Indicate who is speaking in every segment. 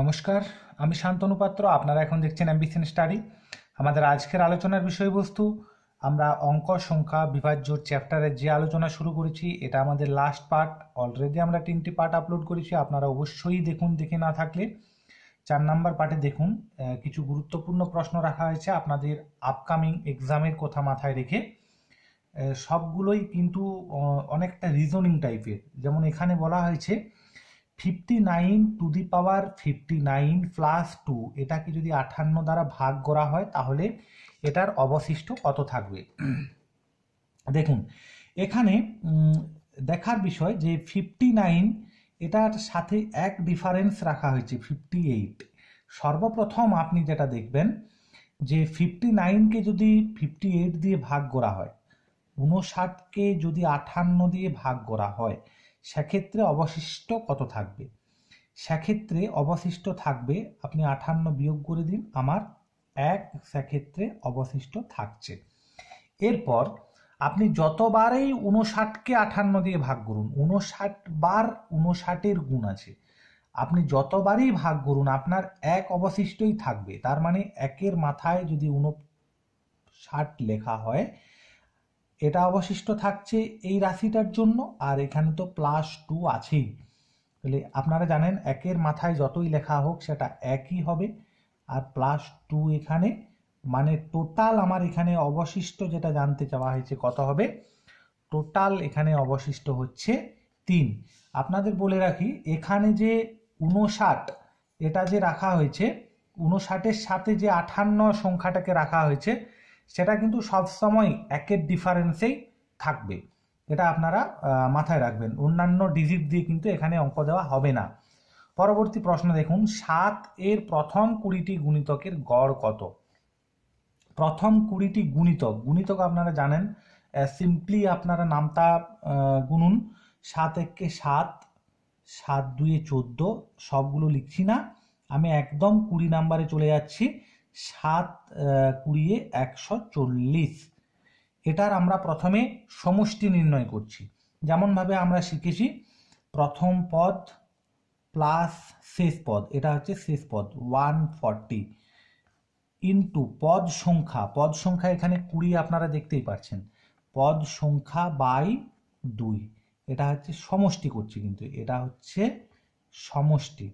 Speaker 1: নমস্কার, আমি শান্তনু পাত্র, আপনারা এখন দেখছেন অ্যাম্বিশন স্টাডি। আমাদের আজকের আলোচনার বিষয়বস্তু, আমরা অঙ্ক, সংখ্যা, বিভাজ্য চ্যাপ্টারের যে আলোচনা শুরু করেছি, এটা আমাদের লাস্ট পার্ট অলরেডি আমরা তিনটি পার্ট আপলোড করেছি, আপনারা অবশ্যই দেখুন, দেখে না থাকলে। চার নাম্বার পার্টে দেখুন কিছু গুরুত্বপূর্ণ প্রশ্ন রাখা হয়েছে আপনাদের আপকামিং এক্সামের কথা মাথায় রেখে। সবগুলোই কিন্তু অনেকটা রিজনিং টাইপের যেমন এখানে বলা হয়েছে fifty nine to the power fifty nine plus two এটাকে যদি আঠান্ন দ্বারা ভাগ করা হয়, তাহলে এটার অবশিষ্ট কত থাকবে? দেখুন, এখানে দেখার বিষয় যে ফিফটি নাইন এটার সাথে এক ডিফারেন্স রাখা হয়েছে ফিফটি এইট সর্বপ্রথম আপনি যেটা দেখবেন, যে ফিফটি নাইনকে যদি ফিফটি এইট দিয়ে ভাগ করা হয় উনষাটকে যদি আঠান্ন দিয়ে ভাগ করা হয় সেক্ষেত্রে অবশিষ্ট কত থাকবে? সেক্ষেত্রে অবশিষ্ট থাকবে, আপনি আঠান্ন বিয়োগ করে দিন, আমার এক সেক্ষেত্রে অবশিষ্ট থাকছে। এরপর আপনি যতবারই উনষাটকে আঠান্ন দিয়ে ভাগ করুন উনষাট বার উনষাটের গুণ আছে। আপনি যতবারই ভাগ করুন, আপনার এক অবশিষ্টই থাকবে, তার মানে একের মাথায় যদি উনষাট লেখা হয় এটা অবশিষ্ট থাকছে এই রাশিটার জন্য, আর এখানে তো প্লাস টু আছেই। তাহলে আপনারা জানেন একের মাথায় যতই লেখা হোক সেটা একই হবে। আর প্লাস টু এখানে মানে টোটাল আমার এখানে অবশিষ্ট যেটা জানতে চাওয়া হয়েছে কত হবে? টোটাল এখানে অবশিষ্ট হচ্ছে তিন। আপনাদের বলে রাখি, এখানে যে উনষাট এটা যে রাখা হয়েছে উনষাটের সাথে যে আঠান্ন সংখ্যাটাকে রাখা হয়েছে সেটা কিন্তু সবসময় একের ডিফারেন্সেই থাকবে। এটা আপনারা মাথায় রাখবেন। অন্যান্য ডিজিট দিয়ে কিন্তু এখানে অঙ্ক দেওয়া হবে না। পরবর্তী প্রশ্ন দেখুন সাত এর প্রথম কুড়িটি গুণিতকের গড় কত? প্রথম কুড়িটি গুণিতক গুণিতক আপনারা জানেন সিম্পলি আপনারা আহ, গুনুন। সাত এককে সাত সাত দুয়ে চোদ্দ সবগুলো লিখছি না। আমি একদম কুড়ি নাম্বারে চলে যাচ্ছি। সাত কুড়িয়ে একশো চল্লিশ। এটার আমরা প্রথমে সমষ্টি নির্ণয় করছি। যেমনভাবে আমরা শিখেছি, প্রথম পদ প্লাস শেষ পদ, এটা হচ্ছে শেষ পদ ওয়ান ফর্টি ইন্টু পদ সংখ্যা। পদ সংখ্যা এখানে কুড়ি আপনারা দেখতেই পাচ্ছেন পদ সংখ্যা বাই দুই। এটা হচ্ছে সমষ্টি করছি কিন্তু, এটা হচ্ছে সমষ্টি।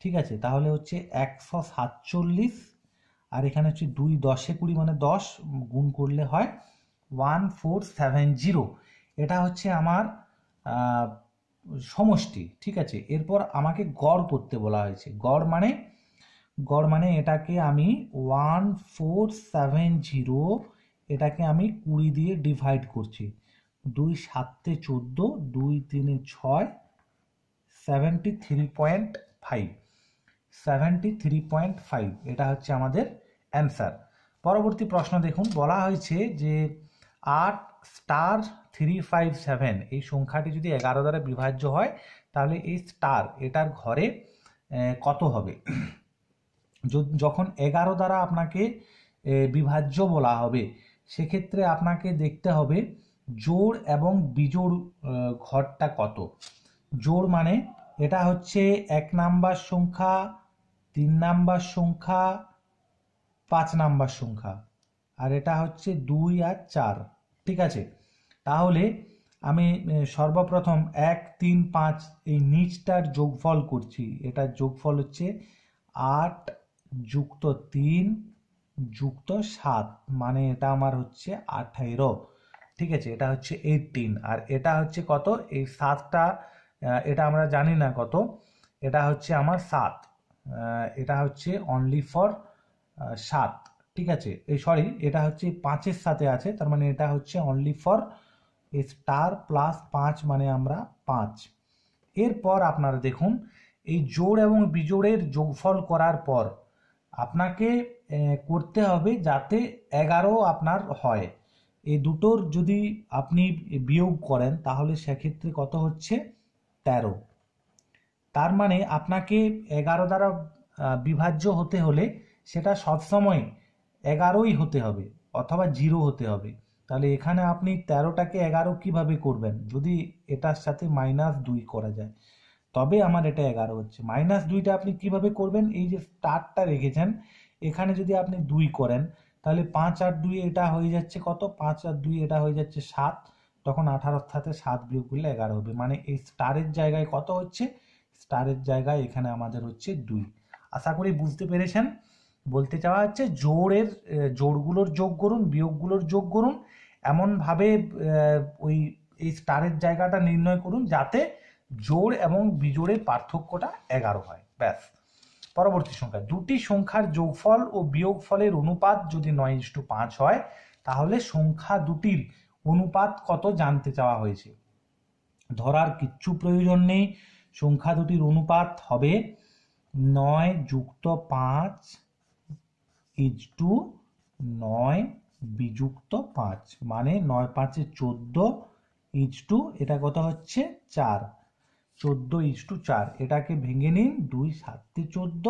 Speaker 1: ঠিক আছে, তাহলে হচ্ছে একশো সাতচল্লিশ আর এখানে হচ্ছে দুই দশে কুড়ি মানে দশ গুণ করলে হয় ওয়ান ফোর সেভেন জিরো। এটা হচ্ছে আমার সমষ্টি, ঠিক আছে? এরপর আমাকে গড় করতে বলা হয়েছে। গড় মানে গড় মানে এটাকে আমি ওয়ান ফোর সেভেন জিরো এটাকে আমি কুড়ি দিয়ে ডিভাইড করছি। দুই সাতে চোদ্দ, দুই তিনে ছয়, seventy three point five. Seventy three point five, এটা হচ্ছে আমাদের অ্যান্সার। পরবর্তী প্রশ্ন দেখুন। বলা হয়েছে যে আট স্টার থ্রি ফাইভ সেভেন, এই সংখ্যাটি যদি এগারো দ্বারা বিভাজ্য হয়, তাহলে এই স্টার, এটার ঘরে কত হবে? যখন এগারো দ্বারা আপনাকে বিভাজ্য বলা হবে, সেক্ষেত্রে আপনাকে দেখতে হবে জোড় এবং বিজোড় ঘরটা কত? জোড় মানে এটা হচ্ছে এক নাম্বার সংখ্যা, তিন নাম্বার সংখ্যা পাঁচ নাম্বার সংখ্যা। আর এটা হচ্ছে দুই আর চার। ঠিক আছে? তাহলে আমি সর্বপ্রথম এক, তিন, পাঁচ এই নিচটার যোগফল করছি। এটার যোগফল হচ্ছে আট যুক্ত তিন যুক্ত সাত। মানে এটা আমার হচ্ছে আঠারো। ঠিক আছে? এটা হচ্ছে এইটিন আর এটা হচ্ছে কত? এই সাতটা এটা আমরা জানি না কত। এটা হচ্ছে আমার সাত। এটা হচ্ছে অনলি ফর সাত, ঠিক আছে? এই সরি এটা হচ্ছে পাঁচের সাথে আছে, তার মানে এটা হচ্ছে অনলি ফর স্টার প্লাস পাঁচ মানে আমরা পাঁচ। এরপর আপনারা দেখুন, এই জোড় এবং বিজোড়ের যোগফল করার পর আপনাকে করতে হবে যাতে এগারো আপনার হয়। এই দুটোর যদি আপনি বিয়োগ করেন, তাহলে সেক্ষেত্রে কত হচ্ছে? তেরো। তার মানে আপনাকে এগারো দ্বারা বিভাজ্য হতে হলে সেটা সবসময় এগারোই হতে হবে অথবা জিরো হতে হবে। তাহলে এখানে আপনি তেরোটাকে এগারো কীভাবে করবেন? যদি এটার সাথে মাইনাস দুই করা যায়। তবে আমার এটা এগারো হচ্ছে। মাইনাস দুইটা আপনি কীভাবে করবেন? এই যে স্টারটা রেখেছেন, এখানে যদি আপনি দুই করেন, তাহলে পাঁচ আর দুই এটা হয়ে যাচ্ছে কত? পাঁচ আর দুই এটা হয়ে যাচ্ছে সাত। তখন আঠারোর সাথে সাত বিয়োগ করলে এগারো হবে। মানে এই স্টারের জায়গায় কত হচ্ছে? স্টারের জায়গায় এখানে আমাদের হচ্ছে দুই। আশা করি বুঝতে পেরেছেন। বলতে চাওয়া হচ্ছে জোড়ের জোরগুলোর যোগ করুন, বিয়োগগুলোর যোগ করুন, এমনভাবে ওই, এই স্টারের জায়গাটা নির্ণয় করুন যাতে জোর এবং বিজোড়ের পার্থক্যটা এগারো হয়। ব্যাস। পরবর্তী সংখ্যা। দুটি সংখ্যার যোগফল ও বিয়োগফলের অনুপাত যদি নয় ইস্টু পাঁচ হয়, তাহলে সংখ্যা দুটির অনুপাত কত জানতে চাওয়া হয়েছে? ধরার কিচ্ছু প্রয়োজন নেই। সংখ্যা দুটির অনুপাত হবে নয় যুক্ত পাঁচ ইজ টু নয় বিযুক্ত পাঁচ মানে নয় পাঁচে চোদ্দ ইজ টু এটা কত হচ্ছে? চার। চোদ্দ ইজ টু চার, এটাকে ভেঙে নিন, দুই সাতে চোদ্দ,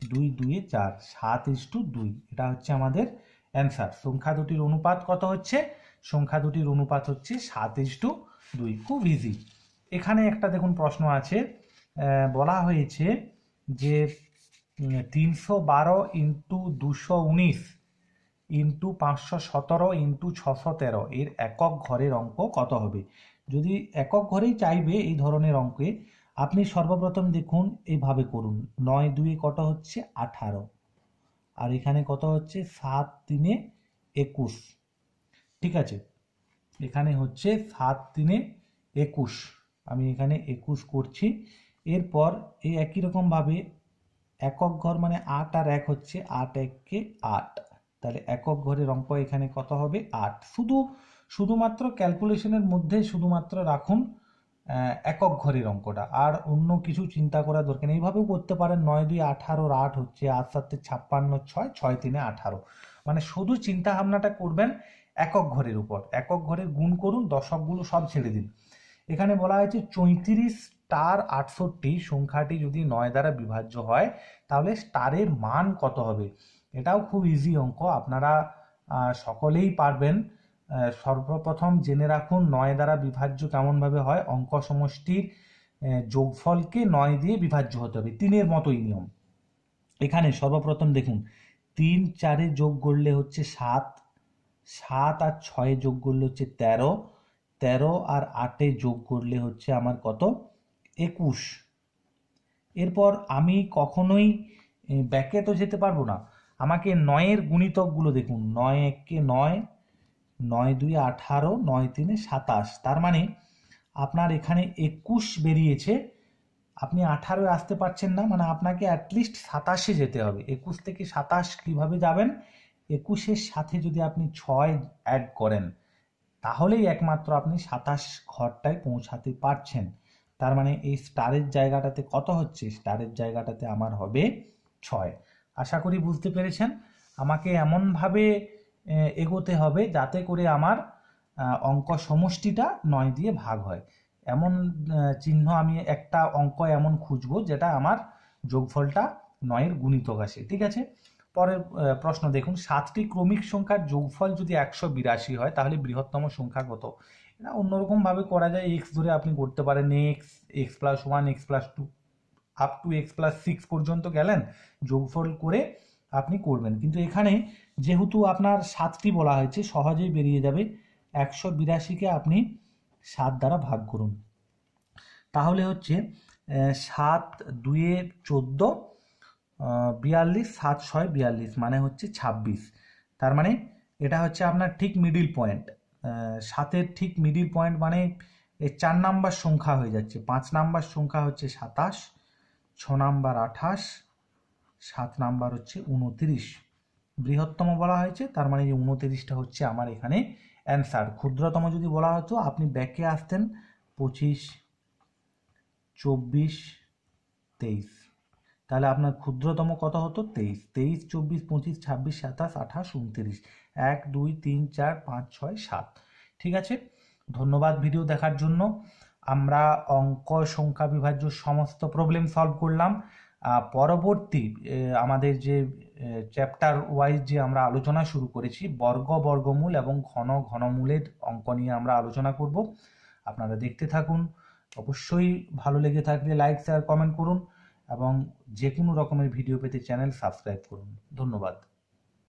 Speaker 1: দুই দুইয়ে চার, সাত ইজ টু দুই, এটা হচ্ছে আমাদের অ্যান্সার সংখ্যা দুটির অনুপাত কত হচ্ছে? সংখ্যা দুটির অনুপাত হচ্ছে সাত ইজ টু দুই, খুব ইজি এখানে একটা দেখুন প্রশ্ন আছে বলা হয়েছে যে তিনশো বারো ইন্টু দুশো উনিশ ইন্টু পাঁচশো সতেরো ইন্টু ছশো তেরো। এর একক ঘরের অঙ্ক কত হবে? যদি একক ঘরেই চাইবে এই ধরনের অঙ্কে, আপনি সর্বপ্রথম দেখুন এইভাবে করুন। নয় দুই কত হচ্ছে? আঠারো। আর এখানে কত হচ্ছে? সাত তিনে একুশ। ঠিক আছে? এখানে হচ্ছে সাত তিনে একুশ। আমি এখানে একুশ করছি। এরপর এই একই রকমভাবে একক ঘর মানে আট আর এক হচ্ছে আট এককে আট। তাহলে একক ঘরের অঙ্ক এখানে কত হবে? আট। শুধু, শুধুমাত্র ক্যালকুলেশনের মধ্যে শুধুমাত্র রাখুন একক ঘরের অঙ্কটা। আর অন্য কিছু চিন্তা করার দরকার নেই। এইভাবেও করতে পারেন। নয় দুই আঠারোর আট হচ্ছে আট, সাতে ছাপ্পান্ন, ছয় ছয় তিনে আঠারো। মানে শুধু চিন্তা ভাবনাটা করবেন একক ঘরের উপর। একক ঘরের গুণ করুন, দশকগুলো সব ছেড়ে দিন। এখানে বলা হয়েছে চৈত্রিশ স্টার আটষট্টি সংখ্যাটি যদি নয় দ্বারা বিভাজ্য হয়, তাহলে স্টারের মান কত হবে? এটাও খুব ইজি অঙ্ক। আপনারা সকলেই পারবেন। সর্বপ্রথম জেনে রাখুন নয় দ্বারা বিভাজ্য কেমনভাবে হয়। অঙ্ক সমষ্টির যোগফলকে নয় দিয়ে বিভাজ্য হতে হবে। তিনের মতোই নিয়ম। এখানে সর্বপ্রথম দেখুন, তিন চারে যোগ করলে হচ্ছে সাত সাত আর ছয়ে যোগ করলে হচ্ছে তেরো তেরো আর আটে যোগ করলে হচ্ছে আমার কত? একুশ। এরপর আমি কখনোই ব্যাকে তো যেতে পারব না। আমাকে নয়ের গুণিতকগুলো দেখুন। নয় এককে নয় নয় দুই আঠারো, নয় তিনে সাতাশ। তার মানে আপনার এখানে একুশ বেরিয়েছে। আপনি আঠারোয় আসতে পারছেন না মানে আপনাকে অ্যাটলিস্ট সাতাশে যেতে হবে। একুশ থেকে সাতাশ কীভাবে যাবেন? একুশের সাথে যদি আপনি ছয় অ্যাড করেন তাহলেই একমাত্র আপনি সাতাশ ঘরটায় পৌঁছাতে পারছেন। তার মানে এই স্টারের জায়গাটাতে কত হচ্ছে? স্টারের জায়গাটাতে আমার হবে ছয়। আশা করি বুঝতে পেরেছেন। আমাকে এমনভাবে এগোতে হবে যাতে করে আমার অঙ্ক সমষ্টিটা নয় দিয়ে ভাগ হয়। এমন চিহ্ন আমি একটা অঙ্ক এমন খুঁজবো যেটা আমার যোগফলটা নয়ের গুণিতক আসে। ঠিক আছে? পরের প্রশ্ন দেখুন, সাতটি ক্রমিক সংখ্যার যোগফল যদি একশো বিরাশি হয়, তাহলে বৃহত্তম সংখ্যা কত? এটা অন্যরকম ভাবে করা যায় এক্স ধরে আপনি করতে পারেন X X plus one X plus two up to X plus six পর্যন্ত গেলেন, যোগফল করে আপনি করবেন। কিন্তু এখানে যেহেতু আপনার সাতটি বলা হয়েছে, সহজেই বেরিয়ে যাবে, একশো বিরাশিকে আপনি সাত দ্বারা ভাগ করুন। তাহলে হচ্ছে সাত, দুয়ে চোদ্দ বিয়াল্লিশ, সাত, ছয়, বিয়াল্লিশ মানে হচ্ছে ছাব্বিশ। তার মানে এটা হচ্ছে আপনার ঠিক মিডিল পয়েন্ট সাতের ঠিক মিডিল পয়েন্ট মানে এই চার নাম্বার সংখ্যা হয়ে যাচ্ছে। পাঁচ নাম্বার সংখ্যা হচ্ছে সাতাশ, ছ নাম্বার আঠাশ, সাত নাম্বার হচ্ছে উনত্রিশ। বৃহত্তম বলা হয়েছে, তার মানে যে উনত্রিশটা হচ্ছে আমার এখানে অ্যান্সার ক্ষুদ্রতম যদি বলা হতো, আপনি ব্যাকে আসতেন পঁচিশ, চব্বিশ, তেইশ। তাহলে আপনার ক্ষুদ্রতম কত হতো? তেইশ। তেইশ, চব্বিশ, পঁচিশ, ছাব্বিশ, সাতাশ, আঠাশ, উনত্রিশ। এক, দুই, তিন, চার, পাঁচ, ছয়, সাত। ঠিক আছে? ধন্যবাদ ভিডিও দেখার জন্য। আমরা অঙ্ক, সংখ্যা, বিভাজ্য সমস্ত প্রবলেম সলভ করলাম। পরবর্তী আমাদের যে চ্যাপ্টার ওয়াইজ যে আমরা আলোচনা শুরু করেছি, বর্গ, বর্গমূল এবং ঘন, ঘনমূলের অঙ্ক নিয়ে আমরা আলোচনা করব। আপনারা দেখতে থাকুন। অবশ্যই ভালো লেগে থাকলে লাইক শেয়ার কমেন্ট করুন। এবং যে কোনো রকমের ভিডিও পেতে চ্যানেল সাবস্ক্রাইব করুন। ধন্যবাদ।